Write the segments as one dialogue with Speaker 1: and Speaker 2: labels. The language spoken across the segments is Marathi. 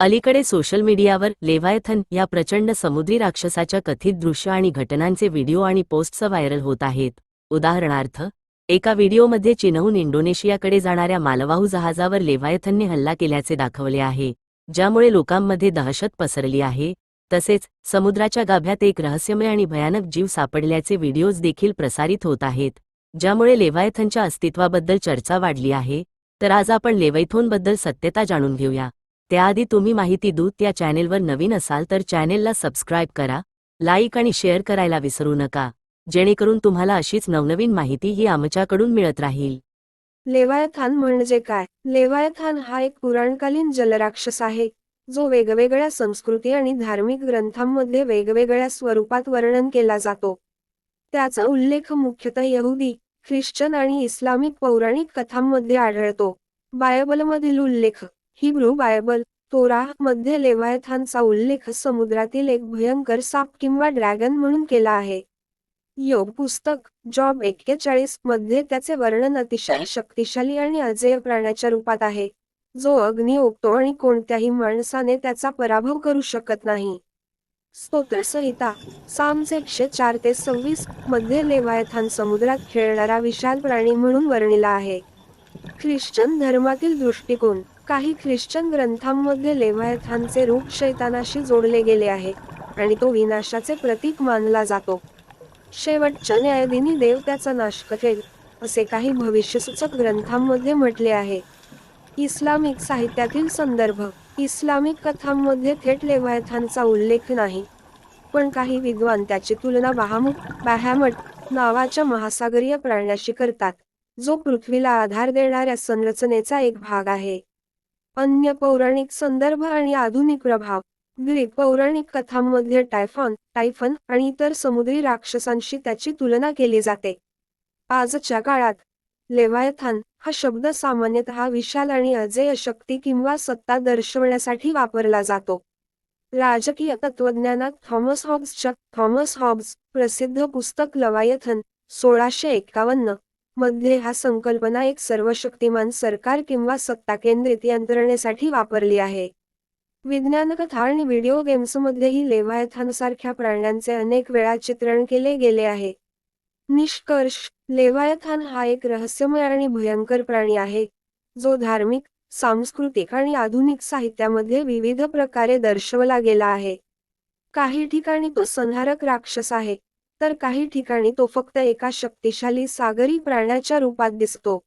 Speaker 1: अलीकडे सोशल मीडियावर लेव्हायथन या प्रचंड समुद्री राक्षसाच्या कथित दृश्य आणि घटनांचे व्हिडिओ आणि पोस्ट्स व्हायरल होत आहेत. उदाहरणार्थ एका व्हिडिओमध्ये चीनहून इंडोनेशियाकडे जाणाऱ्या मालवाहू जहाजावर लेव्हायथनने हल्ला केल्याचे दाखवले आहे ज्यामुळे लोकांमध्ये दहशत पसरली आहे. तसेच समुद्राच्या गाभ्यात एक रहस्यमय आणि भयानक जीव सापडल्याचे व्हिडिओज देखील प्रसारित होत आहेत ज्यामुळे लेव्हायथनच्या अस्तित्वाबद्दल चर्चा वाढली आहे. तर आज आपण लेवैथोनबद्दल सत्यता जाणून घेऊया. त्याआधी तुम्ही माहिती दूत या चॅनेलवर नवीन असाल तर चॅनेलला सबस्क्राईब करा लाईक आणि शेअर करायला विसरू नका जेणेकरून तुम्हाला अशीच नवनवीन माहिती ही आमच्याकडून मिळत राहील.
Speaker 2: लेवायथान म्हणजे काय? लेवायथान हा एक पुराणकालीन जलराक्षस आहे जो वेगवेगळ्या संस्कृती आणि धार्मिक ग्रंथांमध्ये वेगवेगळ्या स्वरूपात वर्णन केला जातो. त्याचा उल्लेख मुख्यतः यहुदी ख्रिश्चन आणि इस्लामिक पौराणिक कथांमध्ये आढळतो. बायबलमधील उल्लेख हिब्रू बायबल तोरा मध्ये लेवायथानचा उल्लेख समुद्रातील एक भयंकर साप किंवा ड्रॅगन म्हणून केला आहे. योग पुस्तक जॉब एक्केचाळीसमध्ये त्याचे वर्णन अतिशय शक्तिशाली आणि अजेय प्राण्याच्या रूपात आहे. जो अग्नी ओकतो आणि कोणत्याही माणसाने त्याचा पराभव करू शकत नाही. स्तोत्रसंहिता सामचे एकशे चार ते सव्वीसमध्ये लेवायथान समुद्रात खेळणारा विशाल प्राणी म्हणून वर्णिला आहे. ख्रिश्चन धर्मातील दृष्टिकोन काही ख्रिश्चन ग्रंथांमध्ये लेवायथानचे रूप शैतानाशी जोडले गेले आहे आणि तो विनाशाचे प्रतीक मानला जातो. शेवटच्या न्यायाधीनी देव त्याचा नाश करेल असे काही भविष्यसूचक ग्रंथांमध्ये म्हटले आहे. इस्लामिक साहित्यातील संदर्भ इस्लामिक कथांमध्ये थेट लेवायथानचा उल्लेख नाही. पण काही विद्वान त्याची तुलना बहामुट बॅहॅमट नावाच्या महासागरीय प्राण्याशी करतात जो पृथ्वीला आधार देणाऱ्या संरचनेचा एक भाग आहे. अन्य पौराणिक संदर्भ आणि आधुनिक प्रभाव. ग्रीक पौराणिक कथांमध्ये टायफॉन टायफन आणि इतर समुद्री राक्षसांशी त्याची तुलना केली जाते. आजच्या काळात लेवायथान हा शब्द सामान्यतः विशाल आणि अजेय शक्ती किंवा सत्ता दर्शवण्यासाठी वापरला जातो. राजकीय तत्वज्ञानात थॉमस हॉब्सच्या थॉमस हॉब्स प्रसिद्ध पुस्तक लवायथन सोळाशे एकावन्न. मध्ये हा संकल्पना एक सर्वशक्तिमान सरकार किंवा सत्ता केंद्रित यंत्रणेसाठी वापरली आहे. विज्ञानकथा आणि व्हिडिओ गेम्समध्येही लेवायथानसारख्या प्राण्यांचे अनेक वेळा चित्रण केले गेले आहे. निष्कर्ष लेवायथान हा एक रहस्यमय आणि भयंकर प्राणी आहे जो धार्मिक सांस्कृतिक आणि आधुनिक साहित्यामध्ये विविध प्रकारे दर्शवला गेला आहे. काही ठिकाणी तो संहारक राक्षस आहे तर काही ठिकाणी तो फक्त एका शक्तिशाली सागरी प्राण्याच्या रूपात दिसतो.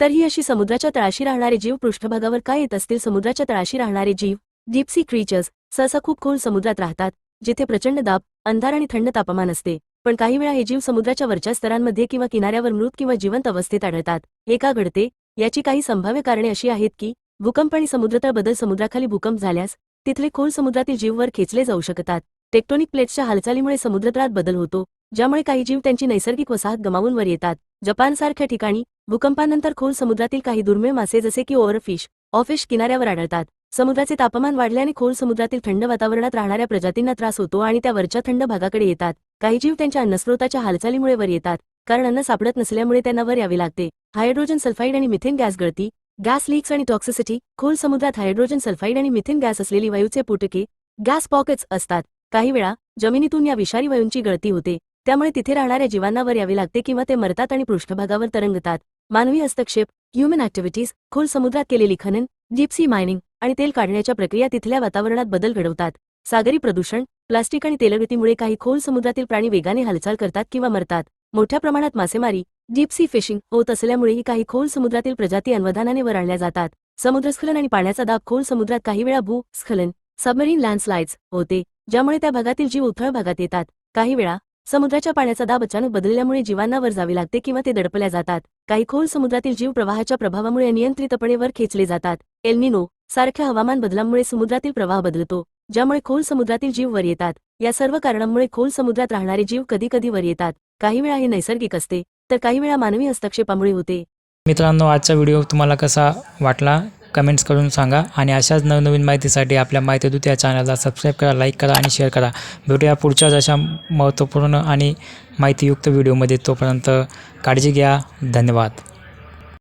Speaker 1: तर ही अशी समुद्राच्या तळाशी राहणारे जीव पृष्ठभागावर काय येत असतील? समुद्राच्या तळाशी राहणारे जीव डीपसी क्रीचर्स सहसा खूप खोल समुद्रात राहतात जिथे प्रचंड दाब अंधार आणि थंड तापमान असते. पण काही वेळा हे जीव समुद्राच्या वरच्या स्तरांमध्ये किंवा किनाऱ्यावर मृत किंवा जिवंत अवस्थेत आढळतात. हे का घडते? याची काही संभाव्य कारणे अशी आहेत की भूकंप आणि समुद्रतळ बदल समुद्राखाली भूकंप झाल्यास तिथले खोल समुद्रातील जीववर खेचले जाऊ शकतात. टेक्टोनिक प्लेट्सच्या हालचालीमुळे समुद्रतळात बदल होतो ज्यामुळे काही जीव त्यांची नैसर्गिक वसाहत गमावून वर येतात. जपानसारख्या ठिकाणी भूकंपानंतर खोल समुद्रातील काही दुर्मिळ मासे जसे की ओव्हरफिश ऑफिश किनाऱ्यावर आढळतात. समुद्राचे तापमान वाढल्याने खोल समुद्रातील थंड वातावरणात राहणाऱ्या प्रजातींना त्रास होतो आणि त्या वरच्या थंड भागाकडे येतात. काही जीव त्यांच्या अन्नस्रोताच्या हालचालीमुळे वर येतात कारण अन्न सापडत नसल्यामुळे त्यांना वर यावे लागते. हायड्रोजन सल्फाईड आणि मिथेन गॅस गळती गॅस लीक्स आणि टॉक्सिसिटी खोल समुद्रात हायड्रोजन सल्फाईड आणि मिथेन गॅस असलेली वायूचे पुटके गॅस पॉकेट्स असतात. काही वेळा जमिनीतून या विषारी वायूंची गळती होते. त्यामुळे तिथे राहणाऱ्या जीवांना वर यावे लागते किंवा ते मरतात आणि पृष्ठभागावर तरंगतात. मानवी हस्तक्षेप ह्युमन ऍक्टिव्हिटीज खोल समुद्रात केलेली खनन जिप्सी मायनिंग आणि तेल काढण्याच्या प्रक्रिया तिथल्या वातावरणात बदल घडवतात. सागरी प्रदूषण प्लास्टिक आणि तेलगतीमुळे काही खोल समुद्रातील प्राणी वेगाने हालचाल करतात किंवा मरतात. मोठ्या प्रमाणात मासेमारी जिप्सी फिशिंग होत असल्यामुळेही काही खोल समुद्रातील प्रजाती अन्वधानाने वर आणल्या जातात. समुद्रस्खलन आणि पाण्याचा दाब खोल समुद्रात काही वेळा भू स्खलन सबमरीन लँडस्लाइड्स होते. ज्यामुळे त्या भागातील जीव उथळ भागात येतात. काही वेळा समुद्राच्या पाण्याचा दाब अचानक बदलल्यामुळे जीवांना वर जावे लागते किंवा ते दडपल्या जातात. काही खोल समुद्रातील जीव प्रवाहाच्या प्रभावामुळे अनियंत्रितपणे वर खेचले जातात. एल्निनो सारख्या हवामान बदलामुळे समुद्रातील प्रवाह बदलतो ज्यामुळे खोल समुद्रातील जीव वर येतात. या सर्व कारणांमुळे खोल समुद्रात राहणारे जीव कधी कधी वर येतात. काही वेळा हे नैसर्गिक असते तर काही वेळा मानवी हस्तक्षेपामुळे होते.
Speaker 3: मित्रांनो आजचा व्हिडिओ तुम्हाला कसा वाटला? कमेंट्स करून सांगा आणि अशाच नवनवीन माहितीसाठी आपल्या माहिती दूत या चॅनलला सबस्क्राईब करा लाईक करा आणि शेअर करा. भेटूया पुढच्याच अशा महत्त्वपूर्ण आणि माहितीयुक्त व्हिडिओमध्ये तोपर्यंत काळजी घ्या. धन्यवाद.